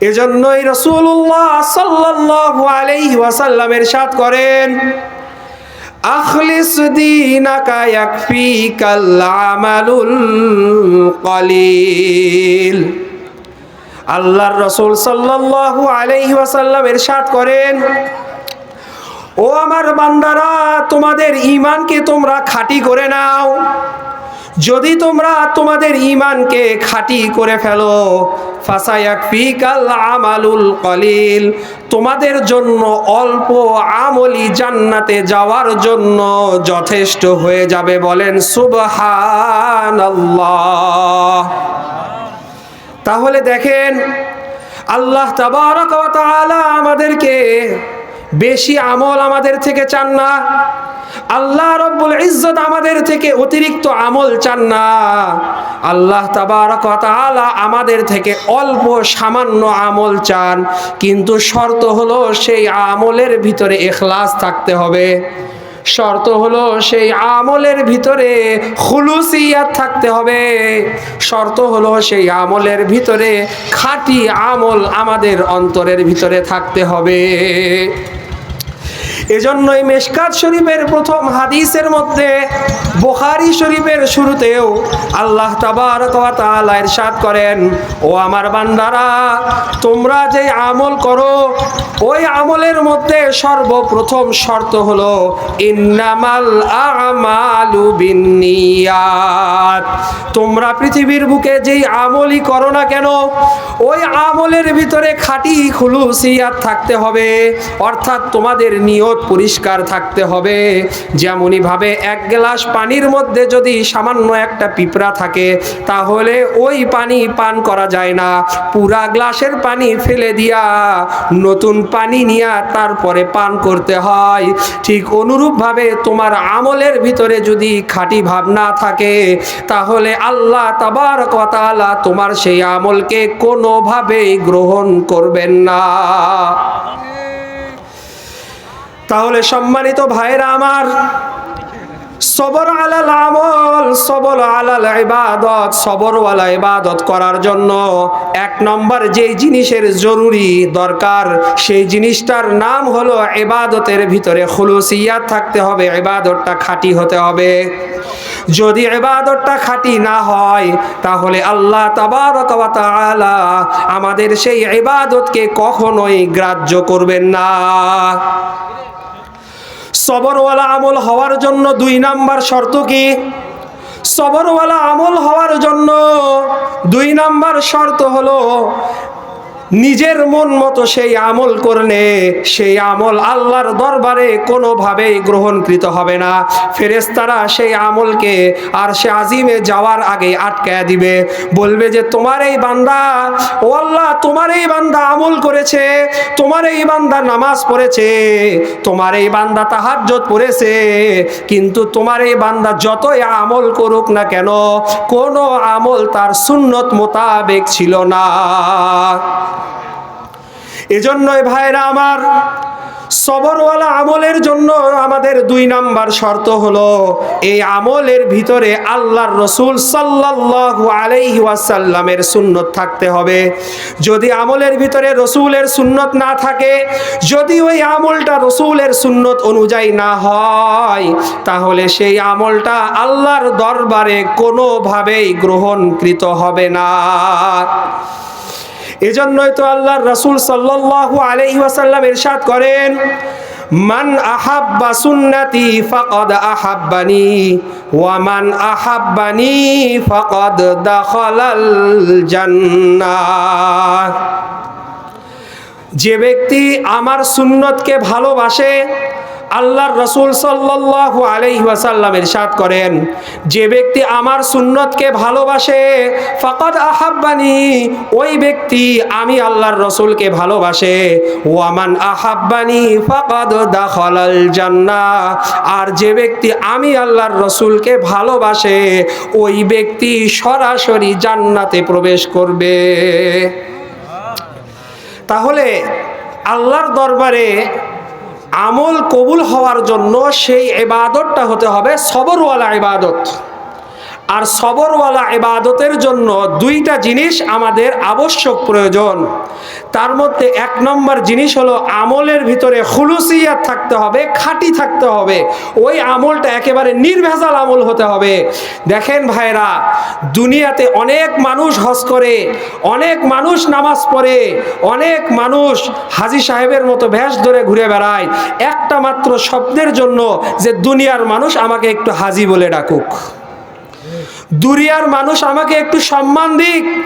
এজন্যই রসুল্লাহ সাল্লাল্লাহু আলাইহি ওয়াসাল্লামের সাথ করেন, আখলিস দীনাকা ইয়াকফিকাল আমালুল কলিল। আল্লাহর রসুল সাল্লাল্লাহু আলাইহি ওয়াসাল্লাম ইরশাদ করেন, ও আমার বান্দারা, তোমাদের ঈমানকে তোমরা খাঁটি করে নাও। যদি তোমরা তোমাদের ঈমানকে খাঁটি করে ফেলো আমালুল কলিল, তোমাদের জন্য অল্প আমলি জান্নাতে যাওয়ার জন্য যথেষ্ট হয়ে যাবে বলেন সুবহানাল্লাহ। তাহলে দেখেন, আল্লাহ তাবারক আমাদেরকে বেশি আমল আমাদের থেকে চান না। আল্লাহ রব্বুল ইজ্জত আমাদের থেকে অতিরিক্ত আমল চান না। আল্লাহ তাবারক ওয়া তাআলা আমাদের থেকে অল্প সামান্য আমল চান, কিন্তু শর্ত হলো সেই আমলের ভিতরে ইখলাস থাকতে হবে। শর্ত হলো সেই আমলের ভিতরে খুলুসিয়াত থাকতে হবে। শর্ত হলো সেই আমলের ভিতরে খাঁটি আমল আমাদের অন্তরের ভিতরে থাকতে হবে। এজন্যই মেশকাত শরীফের প্রথম হাদিসের মধ্যে বুখারী শরীফের শুরুতেও আল্লাহ তাবারক ওয়া তাআলা ইরশাদ করেন, ও আমার বান্দারা, তোমরা যে আমল করো, ওই আমলের মধ্যে সর্বপ্রথম শর্ত হলো, ইন্নামাল আমালু বিন্নিয়াত। তোমরা পৃথিবীর বুকে যেই আমলই করো না কেন, ওই আমলের ভিতরে খাঁটি খুলুসিয়াত থাকতে হবে, অর্থাৎ তোমাদের নিয়ত পরিষ্কার থাকতে হবে। যেমনই ভাবে এক গ্লাস পানির মধ্যে যদি সামান্য একটা পিঁপড়া থাকে, তাহলে ওই পানি পান করা যায় না। পুরা গ্লাসের পানি ফেলে দিয়া নতুন পানি নিয়ে তারপরে পান করতে হয়। ঠিক অনুরূপভাবে তোমার আমলের ভিতরে যদি খাঁটি ভাবনা থাকে, তাহলে আল্লাহ তাবার কথালা তোমার সেই আমলকে কোনোভাবেই গ্রহণ করবেন না। তাহলে সম্মানিত ভাইরা আমার, সবর আলাল আমল, সবর আলাল ইবাদত সবরওয়ালা ইবাদত করার জন্য এক নম্বর যেই জিনিসের জরুরি দরকার, সেই জিনিসটার নাম হলো ইবাদতের ভিতরে খুলুসিয়াত থাকতে হবে, ইবাদতটা খাঁটি হতে হবে। যদি ইবাদতটা খাঁটি না হয়, তাহলে আল্লাহ তাআলা আমাদের সেই ইবাদতকে কখনোই গ্রাহ্য করবেন না। সবরওয়ালা আমল হওয়ার জন্য দুই নাম্বার শর্ত কি? সবরওয়ালা আমল হওয়ার জন্য দুই নাম্বার শর্ত হলো নিজের মন মতো সেই আমল করলে সেই আমল আল্লাহর দরবারে কোনোভাবেই গ্রহণকৃত হবে না। ফেরেস্তারা সেই আমলকে আর সে আজিমে যাওয়ার আগে আটকায় দিবে। বলবে যে, তোমার এই বান্দা, ও আল্লাহ, তোমার এই বান্দা আমল করেছে, তোমার এই বান্দা নামাজ পড়েছে, তোমার এই বান্দা তাহাজ্জত পড়েছে, কিন্তু তোমার এই বান্দা যতই আমল করুক না কেন, কোনো আমল তার সুন্নত মোতাবেক ছিল না। এজন্যই ভাইরা আমার সবরওয়ালা আমলের জন্য আমাদের দুই নাম্বার শর্ত হলো, এই আমলের ভিতরে আল্লাহর রসুল সাল্লাল্লাহু আলাইহি ওয়াসাল্লামের সুন্নত থাকতে হবে। যদি আমলের ভিতরে রসুলের সুন্নত না থাকে, যদি ওই আমলটা রসুলের সুন্নত অনুযায়ী না হয়, তাহলে সেই আমলটা আল্লাহর দরবারে কোনোভাবেই গ্রহণকৃত হবে না। এজন্যই তো আল্লাহর রাসূল সাল্লাল্লাহু আলাইহি ওয়াসাল্লাম ইরশাদ করেন, মান আহাব্বা সুন্নতি ফাকাদ আহাব্বানি, ওয়া মান আহাব্বানি ফাকাদ দাখালাল জান্নাহ। যে ব্যক্তি আমার সুন্নতকে ভালোবাসে আল্লাহর রসুল সাল্লাল্লাহু আলাইহি ওয়াসাল্লাম ইরশাদ করেন, যে ব্যক্তি আমার সুন্নতকে ভালোবাসে, ফাকাদ আহাব্বানি, ওই ব্যক্তি আমি আল্লাহর রসুলকে ভালোবাসে। ওয়ামান আহাব্বানি, ফাকাদ দাখালাল জান্না আর যে ব্যক্তি আমি আল্লাহর রসুলকে ভালোবাসে, ওই ব্যক্তি সরাসরি জান্নাতে প্রবেশ করবে। তাহলে আল্লাহর দরবারে আমল কবুল হওয়ার জন্য সেই এবাদতটা হতে হবে সবরওয়ালা ইবাদত। আর সবরওয়ালা ইবাদতের জন্য দুইটা জিনিস আমাদের আবশ্যক প্রয়োজন। তার মধ্যে এক নম্বর জিনিস হলো আমলের ভিতরে খুলুসিয়াত থাকতে হবে, খাঁটি থাকতে হবে। ওই আমলটা একেবারে নির্ভেজাল আমল হতে হবে। দেখেন ভাইরা দুনিয়াতে অনেক মানুষ হজ করে, অনেক মানুষ নামাজ পড়ে, অনেক মানুষ হাজি সাহেবের মতো ভ্যাস ধরে ঘুরে বেড়ায়। একটা মাত্র শব্দের জন্য যে দুনিয়ার মানুষ আমাকে একটু হাজি বলে ডাকুক। দুনিয়ার মানুষ আমাকে একটু সম্মান দিক।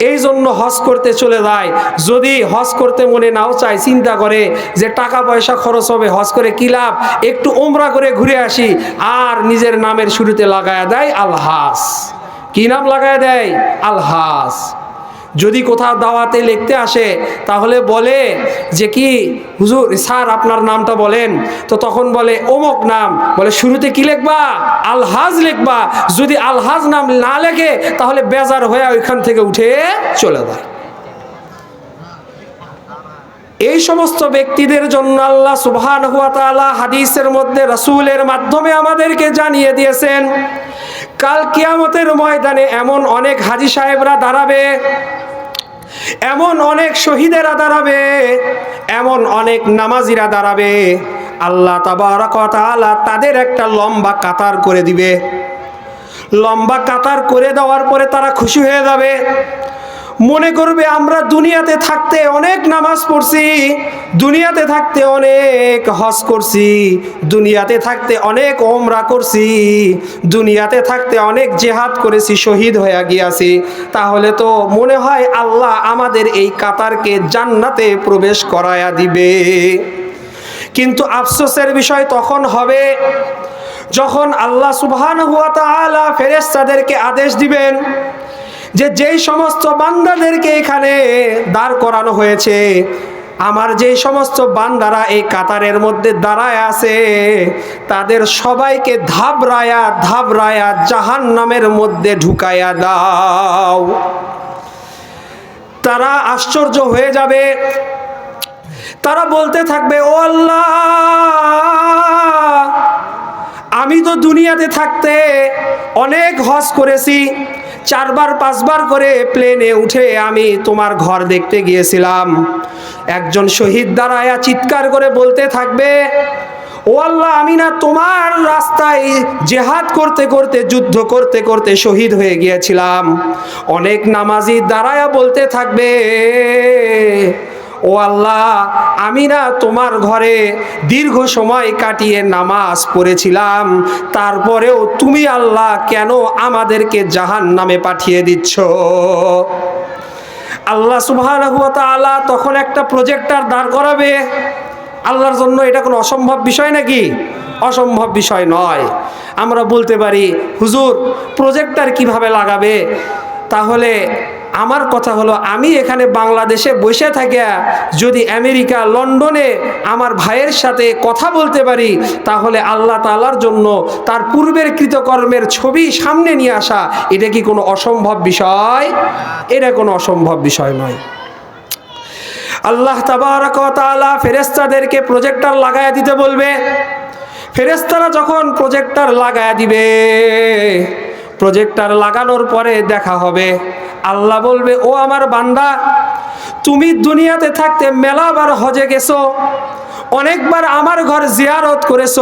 এই জন্য হজ করতে চলে যায়। যদি হজ করতে মনে নাও চায়, চিন্তা করে যে টাকা পয়সা খরচ হবে, হজ করে কি লাভ? একটু ওমরা করে ঘুরে আসি। আর নিজের নামের শুরুতে লাগায় দেয় আলহাস। কি নাম লাগায় দেয়? আলহাস। যদি কোথাও দাওয়াতে লিখতে আসে, তাহলে বলে যে কি, হুজুর, স্যার, আপনার নামটা বলেন। তো তখন বলে, অমুক নাম। বলে, শুরুতে কি লিখবা? আলহাজ লিখবা। যদি আলহাজ নাম না লেখে, তাহলে বেজার হয়ে ওইখান থেকে উঠে চলে যায়। এই সমস্ত ব্যক্তিদের জন্য আল্লাহ সুবহান হুয়া তাআলা হাদিসের মধ্যে রাসূলের মাধ্যমে আমাদেরকে জানিয়ে দিয়েছেন, কাল কিয়ামতের ময়দানে এমন অনেক হাজি সাহেবরা দাঁড়াবে, এমন অনেক শহীদেরা দাঁড়াবে, এমন অনেক নামাজিরা দাঁড়াবে। আল্লাহ তাআলা তাদের একটা লম্বা কাতার করে দিবে। লম্বা কাতার করে দেওয়ার পরে তারা খুশি হয়ে যাবে। মনে করবে আমরা দুনিয়াতে থাকতে অনেক নামাজ পড়ছি, দুনিয়াতে থাকতে অনেক হজ করছি, দুনিয়াতে থাকতে অনেক ওমরা করছি, দুনিয়াতে থাকতে অনেক জেহাদ করেছি, শহীদ হয়ে গিয়াছি। তাহলে তো মনে হয় আল্লাহ আমাদের এই কাতারকে জান্নাতে প্রবেশ করায়া দিবে। কিন্তু আফসোসের বিষয় তখন হবে, যখন আল্লাহ সুবহান হুয়া তাআলা ফেরেশতাদেরকে আদেশ দিবেন যে যেই সমস্ত বান্দাদেরকে এখানে দাঁড় করানো হয়েছে, আমার যেই সমস্ত বান্দারা এই কাতারের মধ্যে দাঁড়ায় আছে, তাদের সবাইকে ধাবরায়া ধাবরায়া জাহান নামের মধ্যে ঢুকায়া দাও। তারা আশ্চর্য হয়ে যাবে। তারা বলতে থাকবে, ও আল্লাহ, আমি তো দুনিয়াতে থাকতে অনেক হজ করেছি চারবার, পাঁচবার করে প্লেনে উঠে আমি তোমার ঘর দেখতে গিয়েছিলাম। একজন শহীদ দাঁড়ায়া চিৎকার করে বলতে থাকবে, ও আল্লাহ, আমি না তোমার রাস্তায় জেহাদ করতে করতে, যুদ্ধ করতে করতে শহীদ হয়ে গিয়েছিলাম। অনেক নামাজি দাঁড়ায়া বলতে থাকবে ও আল্লাহ, আমি না তোমার ঘরে দীর্ঘ সময় কাটিয়ে নামাজ পড়েছিলাম। তারপরেও তুমি আল্লাহ কেন আমাদেরকে জাহান নামে পাঠিয়ে দিচ্ছ? আল্লাহ তাআলা তখন একটা প্রজেক্টর দাঁড় করাবে। আল্লাহর জন্য এটা কোনো অসম্ভব বিষয় নাকি? অসম্ভব বিষয় নয়। আমরা বলতে পারি, হুজুর প্রজেক্টর কীভাবে লাগাবে? তাহলে আমার কথা হলো, আমি এখানে বাংলাদেশে বসে থাকিয়া যদি আমেরিকা, লন্ডনে আমার ভাইয়ের সাথে কথা বলতে পারি, তাহলে আল্লাহ তালার জন্য তার পূর্বের কৃতকর্মের ছবি সামনে নিয়ে আসা, এটা কি কোনো অসম্ভব বিষয়? এটা কোনো অসম্ভব বিষয় নয়। আল্লাহ তাবারক ওয়া তাআলা ফেরেশতাদেরকে প্রজেক্টর লাগায়া দিতে বলবে। ফেরেশতারা যখন প্রজেক্টার লাগায়া দিবে প্রজেক্টর লাগানোর পরে দেখা হবে। আল্লাহ বলবে, ও আমার বান্দা, তুমি দুনিয়াতে থাকতে মেলাবার হজে গেছো, অনেকবার আমার ঘর জিয়ারত করেছ।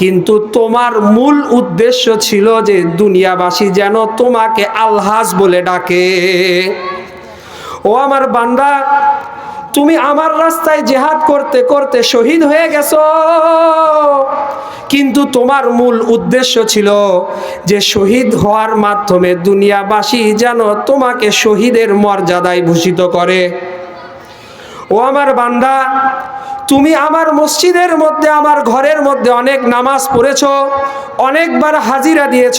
কিন্তু তোমার মূল উদ্দেশ্য ছিল যে দুনিয়াবাসী যেন তোমাকে আলহাজ বলে ডাকে। ও আমার বান্দা তুমি আমার রাস্তায় জেহাদ করতে করতে শহীদ হয়ে গেছো। কিন্তু তোমার মূল উদ্দেশ্য ছিল যে শহীদ হওয়ার মাধ্যমে দুনিয়াবাসী যেন তোমাকে শহীদের মর্যাদায় ভূষিত করে। ও আমার বান্দা তুমি আমার মসজিদের মধ্যে, আমার ঘরের মধ্যে অনেক নামাজ পড়েছো, অনেকবার হাজিরা দিয়েছ।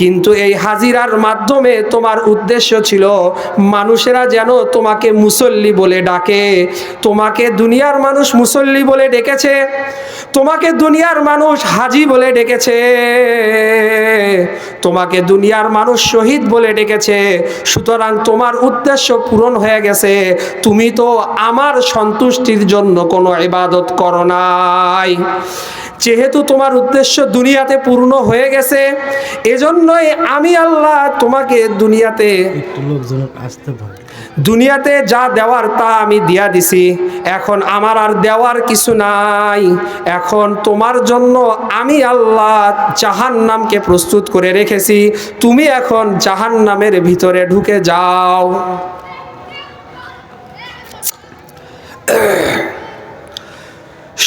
কিন্তু এই হাজিরার মাধ্যমে তোমার উদ্দেশ্য ছিল, মানুষেরা যেন তোমাকে মুসল্লি বলে ডাকে। তোমাকে দুনিয়ার মানুষ মুসল্লি বলে ডেকেছে, তোমাকে দুনিয়ার মানুষ হাজি বলে ডেকেছে, তোমাকে দুনিয়ার মানুষ শহীদ বলে ডেকেছে। সুতরাং তোমার উদ্দেশ্য পূরণ হয়ে গেছে। তুমি তো আমার সন্তুষ্ট সন্তুষ্টির জন্য কোনো ইবাদত করো নাই। যেহেতু তোমার উদ্দেশ্য দুনিয়াতে পূর্ণ হয়ে গেছে এজন্যই আমি আল্লাহ তোমাকে দুনিয়াতে দুনিয়াতে যা দেওয়ার তা আমি দিয়া দিছি। এখন আমার আর দেওয়ার কিছু নাই। এখন তোমার জন্য আমি আল্লাহ জাহান নামকে প্রস্তুত করে রেখেছি। তুমি এখন জাহান নামের ভিতরে ঢুকে যাও।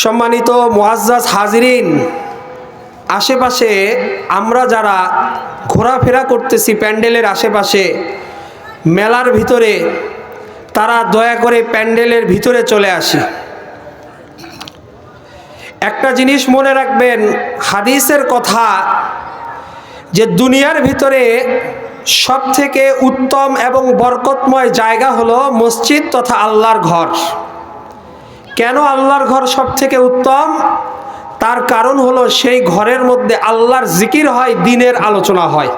সম্মানিত মোয়াজ্জাজ হাজিরিন, আশেপাশে আমরা যারা ঘোরাফেরা করতেছি প্যান্ডেলের আশেপাশে, মেলার ভিতরে, তারা দয়া করে প্যান্ডেলের ভিতরে চলে আসি। একটা জিনিস মনে রাখবেন, হাদিসের কথা যে দুনিয়ার ভিতরে সব থেকে উত্তম এবং বরকতময় জায়গা হলো মসজিদ তথা আল্লাহর ঘর। কেন আল্লাহর ঘর সব থেকে উত্তম? তার কারণ হলো সেই ঘরের মধ্যে আল্লাহর জিকির হয়, দিনের আলোচনা হয়।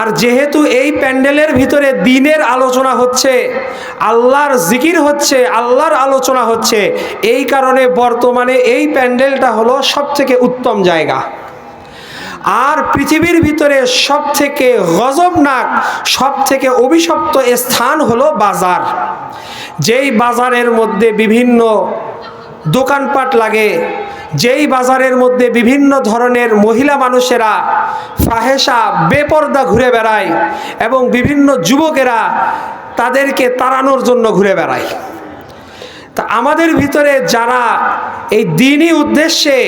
আর যেহেতু এই প্যান্ডেলের ভিতরে দিনের আলোচনা হচ্ছে, আল্লাহর জিকির হচ্ছে, আল্লাহর আলোচনা হচ্ছে, এই কারণে বর্তমানে এই প্যান্ডেলটা হলো সব থেকে উত্তম জায়গা। আর পৃথিবীর ভিতরে সব থেকে গজবনাক সব থেকে অভিশপ্ত স্থান হলো বাজার। যেই বাজারের মধ্যে বিভিন্ন দোকানপাট লাগে, যেই বাজারের মধ্যে বিভিন্ন ধরনের মহিলা মানুষেরা ফাহেসা বেপর্দা ঘুরে বেড়ায় এবং বিভিন্ন যুবকেরা তাদেরকে তাড়ানোর জন্য ঘুরে বেড়ায়। তা আমাদের ভিতরে যারা এই দিনই উদ্দেশ্যে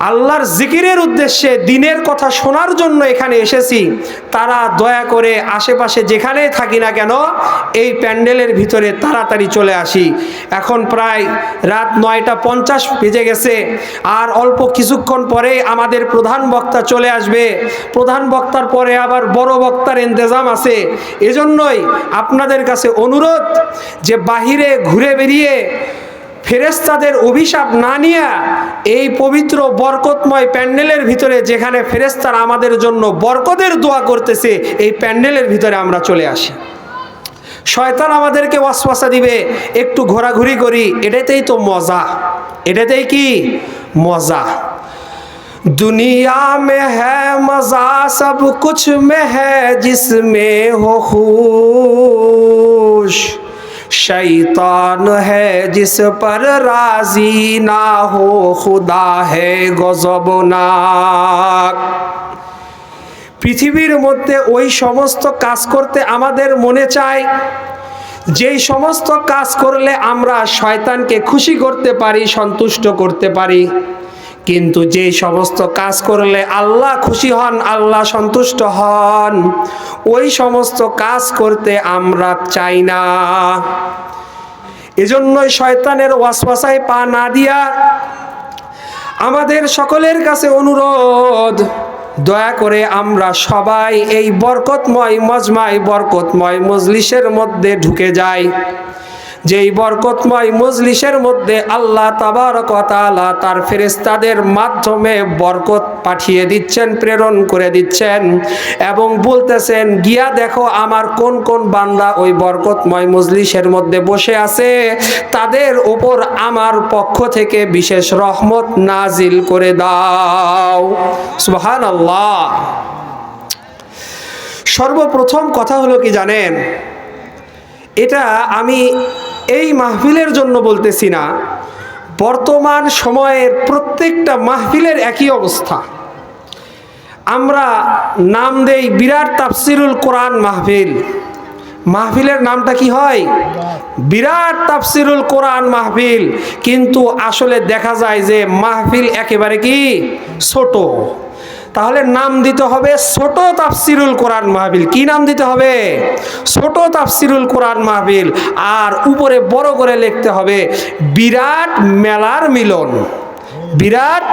আল্লাহর জিকিরের উদ্দেশ্যে দিনের কথা শোনার জন্য এখানে এসেছি। তারা দয়া করে আশেপাশে যেখানেই থাকি না কেন, এই প্যান্ডেলের ভিতরে তাড়াতাড়ি চলে আসি। এখন প্রায় রাত নয়টা পঞ্চাশ বেজে গেছে। আর অল্প কিছুক্ষণ পরে আমাদের প্রধান বক্তা চলে আসবে। প্রধান বক্তার পরে আবার বড় বক্তার ইন্তজাম আছে। এজন্যই আপনাদের কাছে অনুরোধ যে বাহিরে ঘুরে বেরিয়ে ফেরেস্তাদের অভিশাপ না নিয়ে এই পবিত্র বরকতময় প্যান্ডেলের ভিতরে যেখানে ফেরেস্তারা আমাদের জন্য বরকদের দোয়া করতেছে, এই প্যান্ডেলের ভিতরে আমরা চলে আসি। শয়তান আমাদেরকে ওয়াসওয়াসা দিবে, একটু ঘোরাঘুরি করি, এটাতেই তো মজা। এটাতেই কি? মজা। দুনিয়া মে হ্যাঁ মজা সব কুছ মে হ্যাঁ জিসমে হো शैतान है जिस पर राजी ना हो खुदा है गजबनाक পৃথিবীর মধ্যে ওই সমস্ত কাজ করতে আমাদের মনে চায় যেই সমস্ত কাজ করলে আমরা শয়তানকে খুশি করতে পারি সন্তুষ্ট করতে পারি কিন্তু যেই সমস্ত কাজ করলে আল্লাহ খুশি হন, আল্লাহ সন্তুষ্ট হন, ওই সমস্ত কাজ করতে আমরা চাই না। এজন্যই শয়তানের ওয়াসওয়াসায় পা না দিয়া আমাদের সকলের কাছে অনুরোধ, দয়া করে আমরা সবাই এই বরকতময় মজমায় বরকতময় মজলিসের মধ্যে ঢুকে যাই। যেই বরকতময় মজলিসের মধ্যে আল্লাহ তাবারকতালা তার ফেরেস্তাদের মাধ্যমে বরকত পাঠিয়ে দিচ্ছেন, প্রেরণ করে দিচ্ছেন এবং বলতেছেন, গিয়া দেখো আমার কোন কোন বান্দা ওই বরকতময় মজলিসের মধ্যে বসে আছে। তাদের ওপর আমার পক্ষ থেকে বিশেষ রহমত নাজিল করে দাও। সুবহান আল্লাহ সর্বপ্রথম কথা হলো কি জানেন? এটা আমি এই মাহফিলের জন্য বলতেছি না, বর্তমান সময়ের প্রত্যেকটা মাহফিলের একই অবস্থা। আমরা নাম দেই বিরাট তাফসিরুল কোরআন মাহফিল। মাহফিলের নামটা কি হয়? বিরাট তাফসিরুল কোরআন মাহফিল। কিন্তু আসলে দেখা যায় যে মাহফিল একেবারে কি? ছোট। তাহলে নাম দিতে হবে ছোট তাফসিরুল কোরআন মাহবিল কি নাম দিতে হবে? ছোট তাফসিরুল কোরআন মাহবিল আর উপরে বড় করে লিখতে হবে, বিরাট মেলার মিলন। বিরাট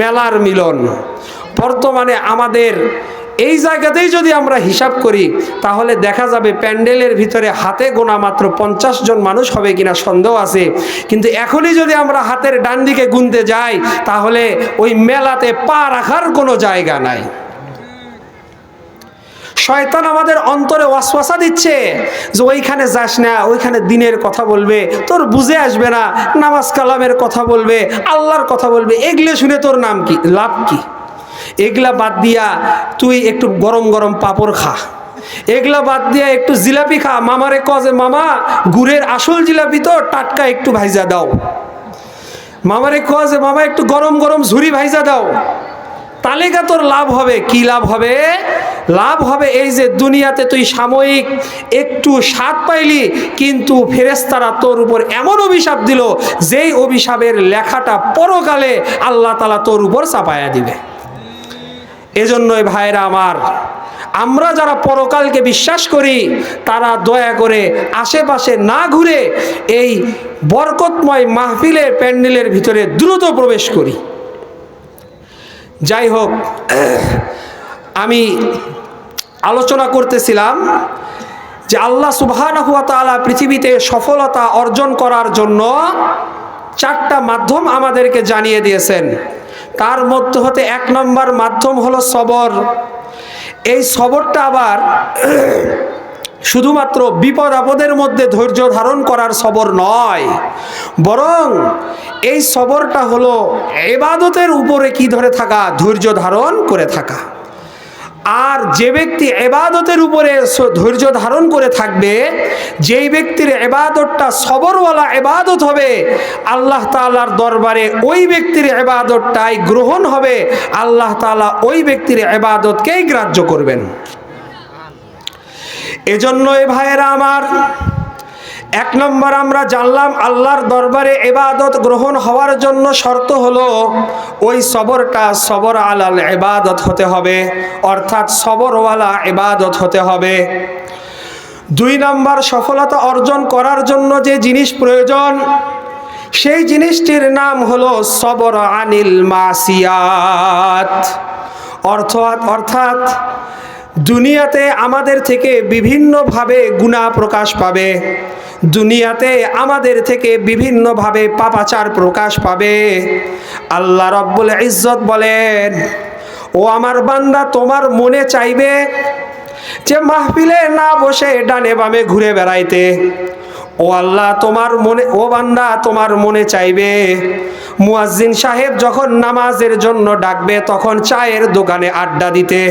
মেলার মিলন। বর্তমানে আমাদের এই জায়গাতেই যদি আমরা হিসাব করি, তাহলে দেখা যাবে প্যান্ডেলের ভিতরে হাতে গোনা মাত্র পঞ্চাশ জন মানুষ হবে কিনা সন্দেহ আছে। কিন্তু এখনই যদি আমরা হাতের ডান দিকে গুনতে যাই, তাহলে ওই মেলাতে পা রাখার কোনো জায়গা নাই। শয়তান আমাদের অন্তরে ওয়াসওয়াসা দিচ্ছে যে ওইখানে যাস না, ওইখানে দিনের কথা বলবে, তোর বুঝে আসবে না, নামাজ কালামের কথা বলবে, আল্লাহর কথা বলবে, এগুলো শুনে তোর নাম কি, লাভ কি? এগুলা বাদ দিয়া তুই একটু গরম গরম পাপড় খা। এগুলা বাদ দিয়া একটু জিলাপি খা। মামারে কজে মামা, গুড়ের আসল জিলাপি তো, টাটকা একটু ভাইজা দাও। মামারে কজে মামা, একটু গরম গরম ঝুরি ভাইজা দাও। তালিকা তোর লাভ হবে। কি লাভ হবে? লাভ হবে এই যে দুনিয়াতে তুই সাময়িক একটু স্বাদ পাইলি, কিন্তু ফেরেস্তারা তোর উপর এমন অভিশাপ দিল, যেই অভিশাপের লেখাটা পরকালে আল্লাহ তালা তোর উপর চাপায়া দিবে। এজন্যই ভাইরা আমার, আমরা যারা পরকালকে বিশ্বাস করি, তারা দয়া করে আশেপাশে না ঘুরে এই বরকতময় মাহফিলের প্যান্ডেলের ভিতরে দ্রুত প্রবেশ করি। যাই হোক, আমি আলোচনা করতেছিলাম যে আল্লাহ সুবহানাহু ওয়া তাআলা পৃথিবীতে সফলতা অর্জন করার জন্য চারটা মাধ্যম আমাদেরকে জানিয়ে দিয়েছেন। তার মধ্যে হতে এক নম্বর মাধ্যম হলো সবর। এই সবরটা আবার শুধুমাত্র বিপদ আপদের মধ্যে ধৈর্য ধারণ করার সবর নয়, বরং এই সবরটা হলো এবাদতের উপরে কি ধরে থাকা, ধৈর্য ধারণ করে থাকা। আর যে ব্যক্তি এবাদতের উপরে ধৈর্য ধারণ করে থাকবে, যেই ব্যক্তির এবাদতটা সবরওয়ালা এবাদত হবে, আল্লাহ তালার দরবারে ওই ব্যক্তির এবাদতটাই গ্রহণ হবে, আল্লাহ তালা ওই ব্যক্তির এবাদতকেই গ্রাহ্য করবেন। এজন্য এ ভাইয়েরা আমার এক নম্বর আমরা জানলাম আল্লাহর দরবারে এবাদত গ্রহণ হওয়ার জন্য শর্ত হলো ওই সবরটা সবর আলাল এবাদত হতে হবে, অর্থাৎ সবরওয়ালা এবাদত হতে হবে। দুই নম্বর সফলতা অর্জন করার জন্য যে জিনিস প্রয়োজন, সেই জিনিসটির নাম হলো সবর আনিল মাসিয়াত। অর্থাৎ অর্থাৎ দুনিয়াতে আমাদের থেকে বিভিন্নভাবে গুণা প্রকাশ পাবে। দুনিয়াতে আমাদের থেকে বিভিন্নভাবে পাপাচার প্রকাশ পাবে। আল্লাহ রব্বুল ইজ্জত বলেন, ও আমার বান্দা, তোমার মনে চাইবে যে মাহফিলে না বসে ডানে বামে ঘুরে বেড়াইতে। ও আল্লাহ, তোমার মনে, ও বান্দা, তোমার মনে চাইবে, মুয়াজ্জিন সাহেব যখন নামাজের জন্য ডাকবে, তখন চায়ের দোকানে আড্ডা দিতে।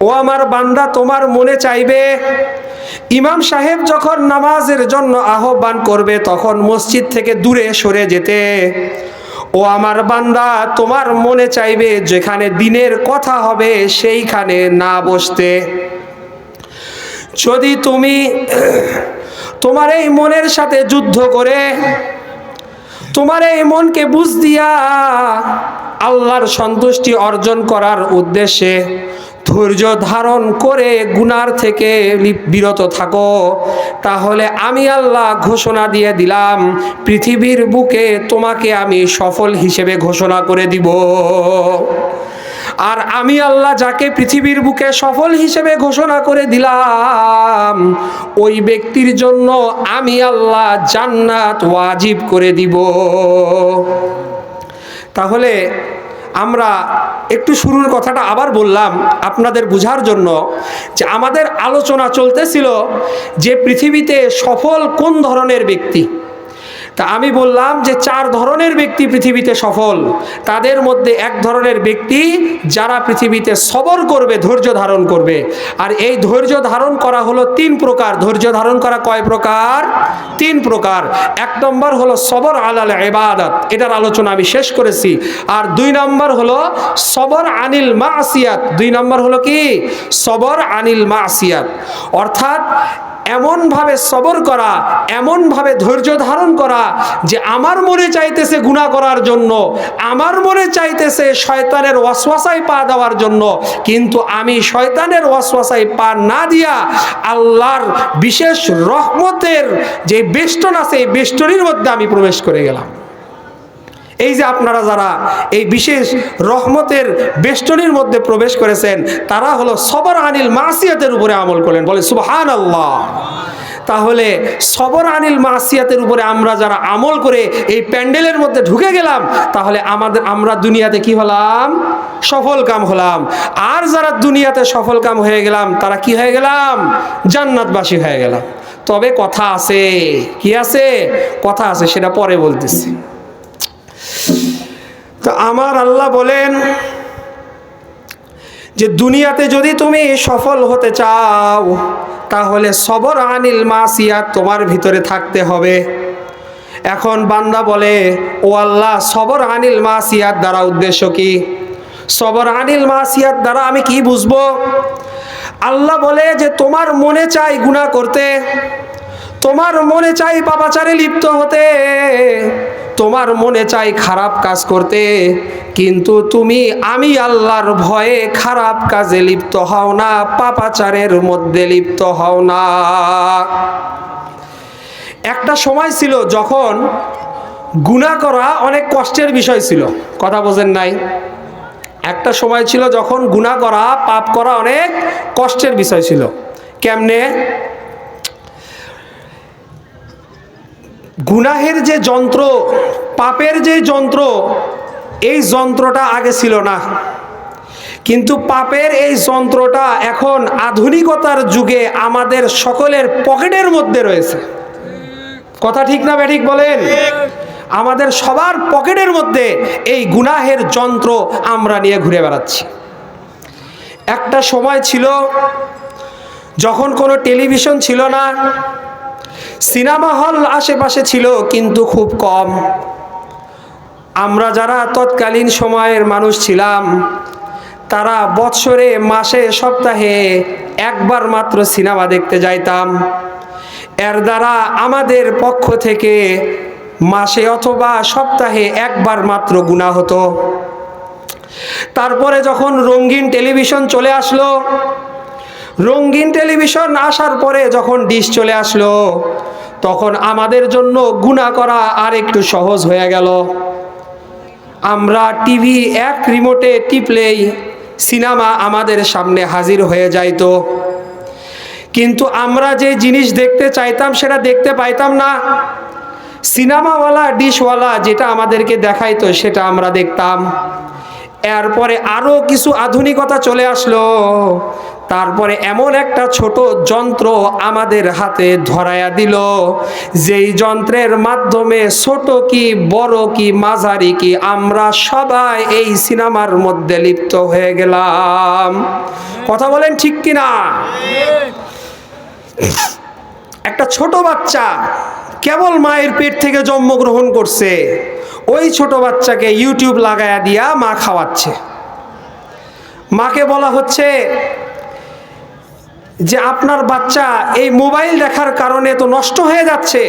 ও আমার বান্দা, তোমার মনে চাইবে ইমাম সাহেব যখন নামাজের জন্য আহ্বান করবে, তখন মসজিদ থেকে দূরে সরে যেতে। ও আমার বান্দা, তোমার মনে চাইবে যেখানে দিনের কথা হবে, সেইখানে না বসতে। যদি তুমি তোমার এই মনের সাথে যুদ্ধ করে, তোমার এই মনকে বুঝ দিয়া আল্লাহর সন্তুষ্টি অর্জন করার উদ্দেশ্যে ধৈর্য ধারণ করে গুনার থেকে বিরত থাকো। তাহলে আমি আল্লাহ ঘোষণা দিয়ে দিলাম, পৃথিবীর বুকে তোমাকে আমি সফল হিসেবে ঘোষণা করে দিব। আর আমি আল্লাহ যাকে পৃথিবীর বুকে সফল হিসেবে ঘোষণা করে দিলাম, ওই ব্যক্তির জন্য আমি আল্লাহ জান্নাত ওয়াজিব করে দিব। তাহলে আমরা একটু শুরুর কথাটা আবার বললাম আপনাদের বুঝার জন্য যে আমাদের আলোচনা চলতেছিল যে পৃথিবীতে সফল কোন ধরনের ব্যক্তি? তা আমি বললাম যে চার ধরনের ব্যক্তি পৃথিবীতে সফল। তাদের মধ্যে এক ধরনের ব্যক্তি যারা পৃথিবীতে সবর করবে, ধৈর্য ধারণ করবে। আর এই ধৈর্য ধারণ করা হলো তিন প্রকার। ধৈর্য ধারণ করা কয় প্রকার? তিন প্রকার। এক নম্বর হলো সবর আলাল এবাদত এটার আলোচনা আমি শেষ করেছি। আর দুই নম্বর হলো সবর আনিল মাসিয়াত। দুই নম্বর হলো কি? সবর আনিল মা আসিয়াত অর্থাৎ এমনভাবে সবর করা, এমনভাবে ধৈর্য ধারণ করা যে আমার মনে চাইতেছে গুণা করার জন্য, আমার মনে চাইতেছে শয়তানের ওয়াসওয়াসায় পা দেওয়ার জন্য, কিন্তু আমি শয়তানের ওয়াসওয়াসায় পা না দিয়া আল্লাহর বিশেষ রহমতের যে বেষ্টন আছে, এই বেষ্টনীর মধ্যে আমি প্রবেশ করে গেলাম। এই যে আপনারা যারা এই বিশেষ রহমতের বেষ্টনীর মধ্যে প্রবেশ করেছেন, তারা হলো সবর আনিল মাসিয়াতের উপরে আমল করলেন। বলে সুবহান আল্লাহ তাহলে সবর আনিল মাসিয়াতের উপরে আমরা যারা আমল করে এই প্যান্ডেলের মধ্যে ঢুকে গেলাম, তাহলে আমাদের, আমরা দুনিয়াতে কি হলাম? সফল কাম হলাম। আর যারা দুনিয়াতে সফল কাম হয়ে গেলাম, তারা কি হয়ে গেলাম? জান্নাতবাসী হয়ে গেলাম। তবে কথা আছে, কি আছে? কথা আছে, সেটা পরে বলতেছি। তো আমার আল্লাহ বলেন যে দুনিয়াতে যদি তুমি সফল হতে চাও, তাহলে সবর আনিল মাসিয়াত তোমার ভিতরে থাকতে হবে। এখন বান্দা বলে, ও আল্লাহ, সবর আনিল মাসিয়াত দ্বারা উদ্দেশ্য কি? সবর আনিল মাসিয়ার দ্বারা আমি কি বুঝব? আল্লাহ বলে যে, তোমার মনে চাই গুনাহ করতে, তোমার মনে চাই পাপাচারে লিপ্ত হতে তোমার মনে চাই খারাপ কাজ করতে, কিন্তু তুমি আমি আল্লাহর ভয়ে খারাপ কাজে লিপ্ত হও না, পাপাচারের মধ্যে লিপ্ত হও না। একটা সময় ছিল যখন গুনাহ করা অনেক কষ্টের বিষয় ছিল, কথা বোঝেন নাই? একটা সময় ছিল যখন গুনাহ করা, পাপ করা অনেক কষ্টের বিষয় ছিল। কেমনে? গুনাহের যে যন্ত্র, পাপের যে যন্ত্র, এই যন্ত্রটা আগে ছিল না। কিন্তু পাপের এই যন্ত্রটা এখন আধুনিকতার যুগে আমাদের সকলের পকেটের মধ্যে রয়েছে। কথা ঠিক না ব্যাঠিক বলেন? আমাদের সবার পকেটের মধ্যে এই গুনাহের যন্ত্র আমরা নিয়ে ঘুরে বেড়াচ্ছি। একটা সময় ছিল, যখন কোনো টেলিভিশন ছিল না সিনেমা হল আশেপাশে ছিল, কিন্তু খুব কম। আমরা যারা তৎকালীন সময়ের মানুষ ছিলাম, তারা বৎসরে, মাসে, সপ্তাহে একবার মাত্র সিনেমা দেখতে যাইতাম। এর দ্বারা আমাদের পক্ষ থেকে মাসে অথবা সপ্তাহে একবার মাত্র গুণা হতো। তারপরে যখন রঙিন টেলিভিশন চলে আসলো, রঙিন টেলিভিশন আসার পরে যখন ডিশ চলে আসলো তখন আমাদের জন্য গুণা করা আর একটু সহজ হয়ে গেল। আমরা টিভি এক রিমোটে টিপলেই সিনেমা আমাদের সামনে হাজির হয়ে যাইত। কিন্তু আমরা যে জিনিস দেখতে চাইতাম সেটা দেখতে পাইতাম না। সিনেমাওয়ালা, ডিশওয়ালা যেটা আমাদেরকে দেখাইতো সেটা আমরা দেখতাম। এরপরে আরও কিছু আধুনিকতা চলে আসলো। তারপরে এমন একটা ছোট যন্ত্র আমাদের হাতে ধরায়া দিল। যেই যন্ত্রের মাধ্যমে ছোট কি, বড় কি, মাঝারি কি, আমরা সবাই এই সিনেমার মধ্যে লিপ্ত হয়ে গেলাম। কথা বলেন ঠিক কিনা? একটা ছোট বাচ্চা কেবল মায়ের পেট থেকে জন্মগ্রহণ করছে। ওই ছোট বাচ্চাকে ইউটিউব লাগায়া দিয়া মা খাওয়াচ্ছে। মাকে বলা হচ্ছে যে আপনার বাচ্চা এই মোবাইল দেখার কারণে তো নষ্ট হয়ে যাচ্ছে।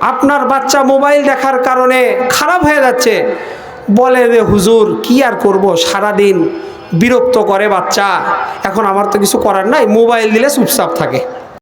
আপনার বাচ্চা মোবাইল দেখার কারণে খারাপ হয়ে যাচ্ছে। বলে রে হুজুর, কি আর করব? সারাদিন বিরক্ত করে বাচ্চা। এখন আমার তো কিছু করার নাই। মোবাইল দিলে চুপচাপ থাকে।